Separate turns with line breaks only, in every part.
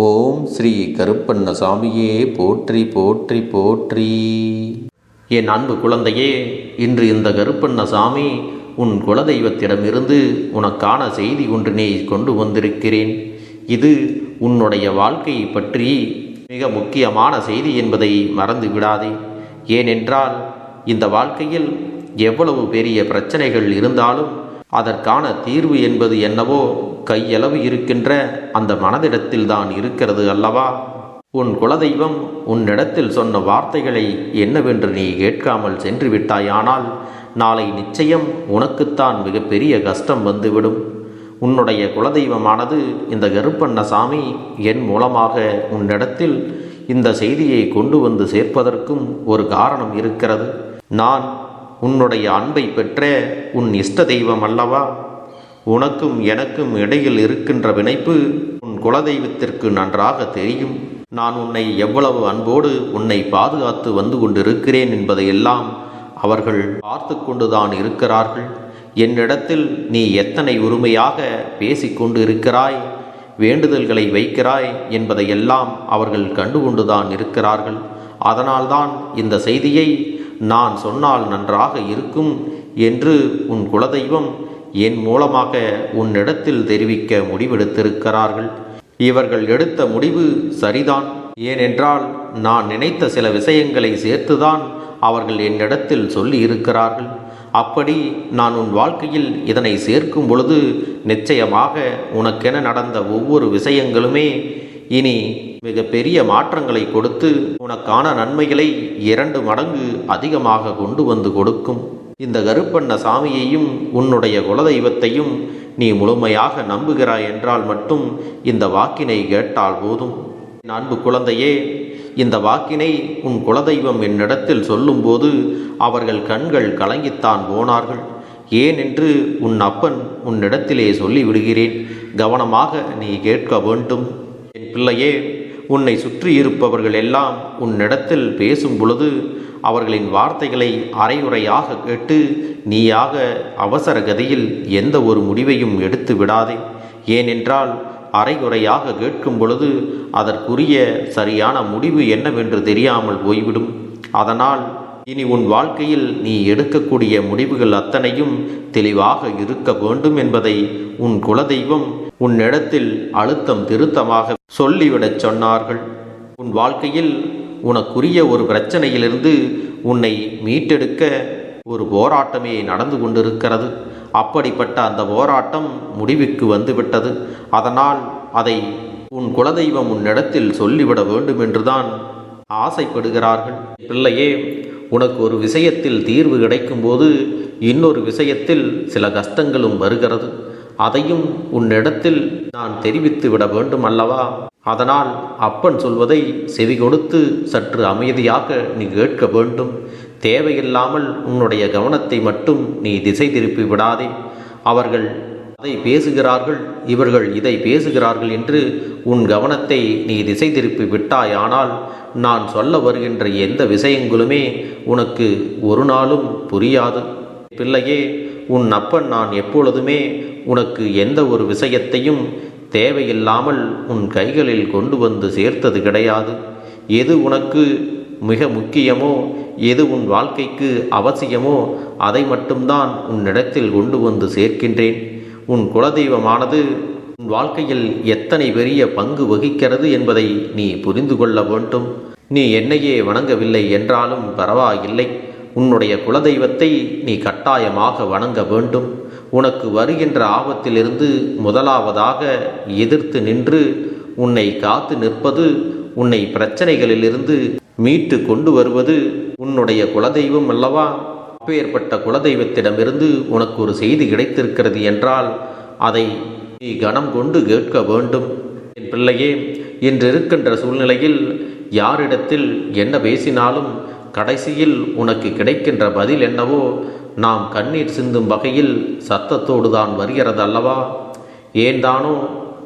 ஓம் ஸ்ரீ கருப்பண்ண சாமியே போற்றி போற்றி போற்றி. என் அன்பு குழந்தையே இன்று இந்த கருப்பண்ணசாமி உன் குலதெய்வத்திடமிருந்து உனக்கான செய்தி ஒன்றினை கொண்டு வந்திருக்கிறேன். இது உன்னுடைய வாழ்க்கையை பற்றி மிக முக்கியமான செய்தி என்பதை மறந்து விடாதே. ஏனென்றால் இந்த வாழ்க்கையில் எவ்வளவு பெரிய பிரச்சனைகள் இருந்தாலும் அதற்கான தீர்வு என்பது என்னவோ கையளவு இருக்கின்ற அந்த மனதிடத்தில் தான் இருக்கிறது அல்லவா? உன் குலதெய்வம் உன்னிடத்தில் சொன்ன வார்த்தைகளை என்னவென்று நீ கேட்காமல் சென்று விட்டாயானால் நாளை நிச்சயம் உனக்குத்தான் மிகப்பெரிய கஷ்டம் வந்துவிடும். உன்னுடைய குலதெய்வமானது இந்த கருப்பண்ணசாமி என் மூலமாக உன்னிடத்தில் இந்த செய்தியை கொண்டு வந்து சேர்ப்பதற்கும் ஒரு காரணம் இருக்கிறது. நான் உன்னுடைய அன்பை பெற்ற உன் இஷ்ட தெய்வம் அல்லவா? உனக்கும் எனக்கும் இடையில் இருக்கின்ற வினைப்பு உன் குலதெய்வத்திற்கு நன்றாக தெரியும். நான் உன்னை எவ்வளவு அன்போடு உன்னை பாதுகாத்து வந்து கொண்டிருக்கிறேன் என்பதையெல்லாம் அவர்கள் பார்த்து கொண்டுதான் இருக்கிறார்கள். என்னிடத்தில் நீ எத்தனை உரிமையாக பேசிக்கொண்டு இருக்கிறாய் வேண்டுதல்களை வைக்கிறாய் என்பதையெல்லாம் அவர்கள் கண்டுகொண்டுதான் இருக்கிறார்கள். அதனால்தான் இந்த செய்தியை நான் சொன்னால் நன்றாக இருக்கும் என்று உன் குலதெய்வம் என் மூலமாக உன்னிடத்தில் தெரிவிக்க முடிவெடுத்திருக்கிறார்கள். இவர்கள் எடுத்த முடிவு சரிதான். ஏனென்றால் நான் நினைத்த சில விஷயங்களை சேர்த்துதான் அவர்கள் என்னிடத்தில் சொல்லி இருக்கிறார்கள் அப்படி நான் உன் வாழ்க்கையில் இதனை சேர்க்கும் பொழுது நிச்சயமாக உனக்கென நடந்த ஒவ்வொரு விஷயங்களுமே இனி மிக பெரிய மாற்றங்களை கொடுத்து உனக்கான நன்மைகளை இரண்டு மடங்கு அதிகமாக கொண்டு வந்து கொடுக்கும். இந்த கருப்பண்ண சாமியையும் உன்னுடைய குலதெய்வத்தையும் நீ முழுமையாக நம்புகிறாய் என்றால் மட்டும் இந்த வாக்கினை கேட்டால் போதும். என் அன்பு குழந்தையே இந்த வாக்கினை உன் குலதெய்வம் என்னிடத்தில் சொல்லும்போது அவர்கள் கண்கள் கலங்கித்தான் போனார்கள். ஏன் என்று உன் அப்பன் உன்னிடத்திலே சொல்லிவிடுகிறேன். கவனமாக நீ கேட்க வேண்டும். பிள்ளையே உன்னை சுற்றி இருப்பவர்கள் எல்லாம் உன்னிடத்தில் பேசும் பொழுது அவர்களின் வார்த்தைகளை அரையுறையாக கேட்டு நீயாக அவசர கதியில் எந்த ஒரு முடிவையும் எடுத்து விடாதே. ஏனென்றால் அரைகுறையாக கேட்கும் பொழுது அதற்குரிய சரியான முடிவு என்னவென்று தெரியாமல் போய்விடும். அதனால் இனி உன் வாழ்க்கையில் நீ எடுக்கக்கூடிய முடிவுகள் அத்தனையும் தெளிவாக இருக்க வேண்டும் என்பதை உன் குலதெய்வம் உன்னிடத்தில் அழுத்தம் திருத்தமாக சொல்லிவிடச் சொன்னார்கள். உன் வாழ்க்கையில் உனக்குரிய ஒரு பிரச்சனையிலிருந்து உன்னை மீட்டெடுக்க ஒரு போராட்டமே நடந்து கொண்டிருக்கிறது. அப்படிப்பட்ட அந்த போராட்டம் முடிவுக்கு வந்துவிட்டது. அதனால் அதை உன் குலதெய்வம் உன்னிடத்தில் சொல்லிவிட வேண்டும் என்றுதான் ஆசைப்படுகிறார்கள். பிள்ளையே உனக்கு ஒரு விஷயத்தில் தீர்வு கிடைக்கும்போது இன்னொரு விஷயத்தில் சில கஷ்டங்களும் வருகிறது. அதையும் உன்னிடத்தில் நான் தெரிவித்து விட வேண்டும் அல்லவா? அதனால் அப்பன் சொல்வதை செவி கொடுத்து சற்று அமைதியாக நீ கேட்க வேண்டும். தேவையில்லாமல் உன்னுடைய கவனத்தை மட்டும் நீ திசை திருப்பி விடாதே. அவர்கள் அதை பேசுகிறார்கள் இவர்கள் இதை பேசுகிறார்கள் என்று உன் கவனத்தை நீ திசை திருப்பி விட்டாயானால் நான் சொல்ல வருகின்ற எந்த விஷயங்களுமே உனக்கு ஒரு நாளும் புரியாது. பிள்ளையே உன் அப்பன் நான் எப்பொழுதுமே உனக்கு எந்த ஒரு விஷயத்தையும் தேவையில்லாமல் உன் கைகளில் கொண்டு வந்து சேர்த்தது கிடையாது. எது உனக்கு மிக முக்கியமோ எது உன் வாழ்க்கைக்கு அவசியமோ அதை மட்டும்தான் உன்னிடத்தில் கொண்டு வந்து சேர்க்கின்றேன். உன் குலதெய்வமானது உன் வாழ்க்கையில் எத்தனை பெரிய பங்கு வகிக்கிறது என்பதை நீ புரிந்து கொள்ள வேண்டும். நீ என்னையே வணங்கவில்லை என்றாலும் பரவாயில்லை. உன்னுடைய குலதெய்வத்தை நீ கட்டாயமாக வணங்க வேண்டும். உனக்கு வருகின்ற ஆபத்திலிருந்து முதலாவதாக எதிர்த்து நின்று உன்னை காத்து நிற்பது உன்னை பிரச்சனைகளிலிருந்து மீட்டு கொண்டு வருவது உன்னுடைய குலதெய்வம் அல்லவா? அப்பேற்பட்ட குலதெய்வத்திடமிருந்து உனக்கு ஒரு செய்தி கிடைத்திருக்கிறது என்றால் அதை நீ கனம் கொண்டு கேட்க வேண்டும். என் பிள்ளையே இன்று இருக்கின்ற சூழ்நிலையில் யாரிடத்தில் என்ன பேசினாலும் கடைசியில் உனக்கு கிடைக்கின்ற பதில் என்னவோ நாம் கண்ணீர் சிந்தும் வகையில் சத்தத்தோடு தான் வருகிறது அல்லவா? ஏன்தானோ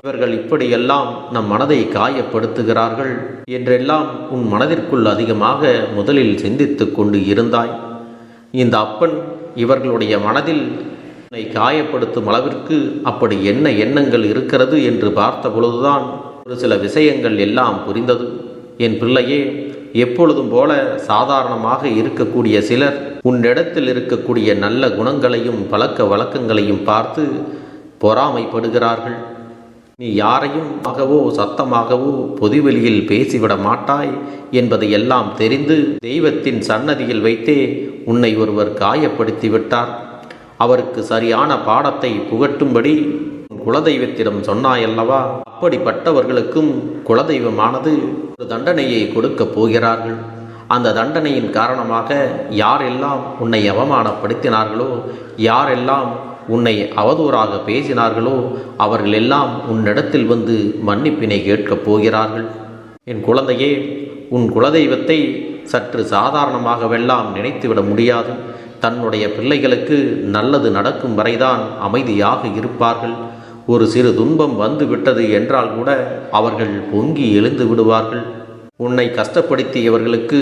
இவர்கள் இப்படியெல்லாம் நம் மனதை காயப்படுத்துகிறார்கள் என்றெல்லாம் உன் மனதிற்குள் அதிகமாக முதலில் சிந்தித்து கொண்டு இருந்தாய். இந்த அப்பன் இவர்களுடைய மனதில் உன்னை காயப்படுத்தும் அளவிற்கு அப்படி என்ன எண்ணங்கள் இருக்கிறது என்று பார்த்த பொழுதுதான் ஒரு சில விஷயங்கள் எல்லாம் புரிந்தது. என் பிள்ளையே எப்பொழுதும் போல சாதாரணமாக இருக்கக்கூடிய சிலர் உன்னிடத்தில் இருக்கக்கூடிய நல்ல குணங்களையும் பழக்க வழக்கங்களையும் பார்த்து பொறாமைப்படுகிறார்கள். நீ யாரையும் ஆகவோ சத்தமாகவோ பொதுவெளியில் பேசிவிட மாட்டாய் என்பதை எல்லாம் தெரிந்து தெய்வத்தின் சன்னதியில் வைத்தே உன்னை ஒருவர் காயப்படுத்தி விட்டார். அவருக்கு சரியான பாடத்தை புகட்டும்படி குலதெய்வத்திடம் சொன்னாயல்லவா? அப்படிப்பட்டவர்களுக்கும் குலதெய்வமானது ஒரு தண்டனையை கொடுக்கப் போகிறார்கள். அந்த தண்டனையின் காரணமாக யாரெல்லாம் உன்னை அவமானப்படுத்தினார்களோ யாரெல்லாம் உன்னை அவதூறாக பேசினார்களோ அவர்கள் எல்லாம் உன்னிடத்தில் வந்து மன்னிப்பினை கேட்கப் போகிறார்கள். என் குழந்தையே உன் குலதெய்வத்தை சற்று சாதாரணமாகவெல்லாம் நினைத்துவிட முடியாது. தன்னுடைய பிள்ளைகளுக்கு நல்லது நடக்கும் வரைதான் அமைதியாக இருப்பார்கள். ஒரு சிறு துன்பம் வந்து விட்டது என்றால் கூட அவர்கள் பொங்கி எழுந்து விடுவார்கள். உன்னை கஷ்டப்படுத்தியவர்களுக்கு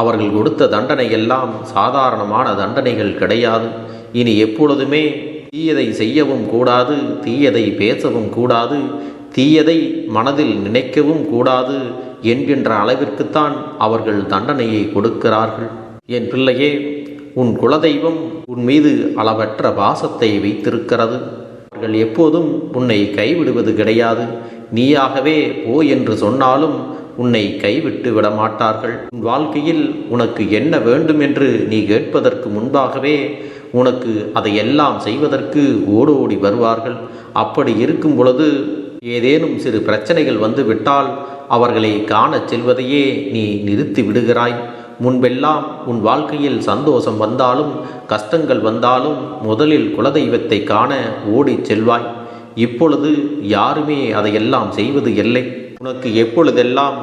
அவர்கள் கொடுத்த தண்டனை எல்லாம் சாதாரணமான தண்டனைகள் கிடையாது. இனி எப்பொழுதுமே தீயதை செய்யவும் கூடாது தீயதை பேசவும் கூடாது தீயதை மனதில் நினைக்கவும் கூடாது என்கின்ற அளவிற்குத்தான் அவர்கள் தண்டனையை கொடுக்கிறார்கள். என் பிள்ளையே உன் குலதெய்வம் உன் மீது அளவற்ற பாசத்தை வைத்திருக்கிறது. அவர்கள் எப்போதும் உன்னை கைவிடுவது கிடையாது. நீயாகவே போ என்று சொன்னாலும் உன்னை கைவிட்டு விட மாட்டார்கள் உன் வாழ்க்கையில் உனக்கு என்ன வேண்டும் என்று நீ கேட்பதற்கு முன்பாகவே உனக்கு அதையெல்லாம் செய்வதற்கு ஓடோடி வருவார்கள். அப்படி இருக்கும் பொழுது ஏதேனும் சிறு பிரச்சனைகள் வந்துவிட்டால் அவர்களை காணச் செல்வதையே நீ நிறுத்தி விடுகிறாய். முன்பெல்லாம் உன் வாழ்க்கையில் சந்தோஷம் வந்தாலும் கஷ்டங்கள் வந்தாலும் முதலில் குலதெய்வத்தை காண ஓடிச் செல்வாய். இப்பொழுது யாருமே அதையெல்லாம் செய்வது இல்லை. உனக்கு எப்பொழுதெல்லாம்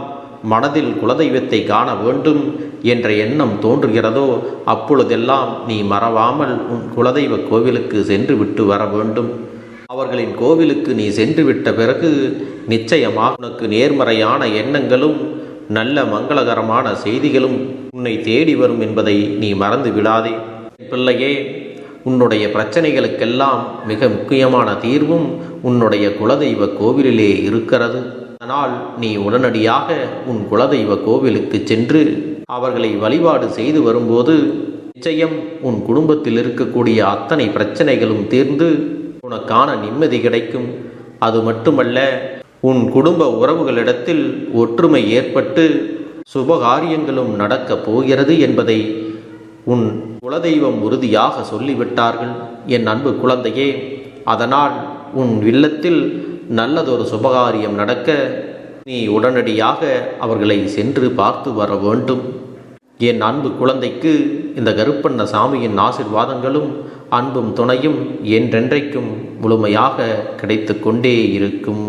மனதில் குலதெய்வத்தை காண வேண்டும் என்ற எண்ணம் தோன்றுகிறதோ அப்பொழுதெல்லாம் நீ மறவாமல் உன் குலதெய்வ கோவிலுக்கு சென்று விட்டு வர வேண்டும். அவர்களின் கோவிலுக்கு நீ சென்று விட்ட பிறகு நிச்சயமாக உனக்கு நேர்மறையான எண்ணங்களும் நல்ல மங்களகரமான செய்திகளும் உன்னை தேடி வரும் என்பதை நீ மறந்து விடாதே பிள்ளையே உன்னுடைய பிரச்சனைகளுக்கெல்லாம் மிக முக்கியமான தீர்வும் உன்னுடைய குலதெய்வ கோவிலிலே இருக்கிறது. அதனால் நீ உடனடியாக உன் குலதெய்வ கோவிலுக்கு சென்று அவர்களை வழிபாடு செய்து வரும்போது நிச்சயம் உன் குடும்பத்தில் இருக்கக்கூடிய அத்தனை பிரச்சனைகளும் தீர்ந்து உனக்கான நிம்மதி கிடைக்கும். அது மட்டுமல்ல உன் குடும்ப உறவுகளிடத்தில் ஒற்றுமை ஏற்பட்டு சுபகாரியங்களும் நடக்கப் போகிறது என்பதை உன் குலதெய்வம் உறுதியாக சொல்லிவிட்டார்கள். என் அன்பு குழந்தையே அதனால் உன் இல்லத்தில் நல்லதொரு சுபகாரியம் நடக்க நீ உடனடியாக அவர்களை சென்று பார்த்து வர வேண்டும். என் அன்பு குழந்தைக்கு இந்த கருப்பண்ண சாமியின் ஆசிர்வாதங்களும் அன்பும் துணையும் என்றென்றைக்கும் முழுமையாக கிடைத்து கொண்டே இருக்கும்.